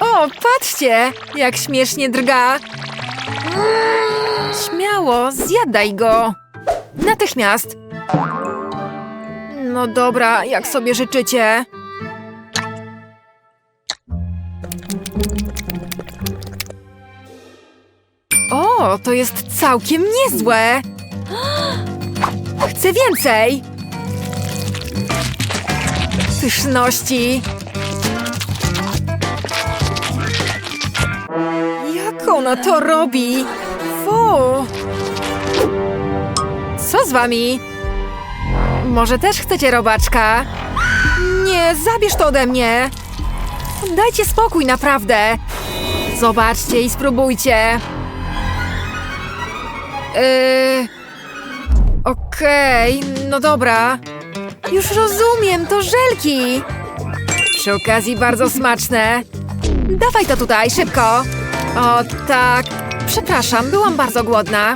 O, patrzcie, jak śmiesznie drga. Śmiało, zjadaj go. Natychmiast. No dobra, jak sobie życzycie. O, to jest całkiem niezłe. Chcę więcej. Pyszności. Ona to robi? Fu. Co z wami? Może też chcecie robaczka? Nie, zabierz to ode mnie. Dajcie spokój, naprawdę. Zobaczcie i spróbujcie. Yy... Okej, no dobra. Już rozumiem, to żelki. Przy okazji bardzo smaczne. Dawaj to tutaj, szybko. O tak, przepraszam, byłam bardzo głodna.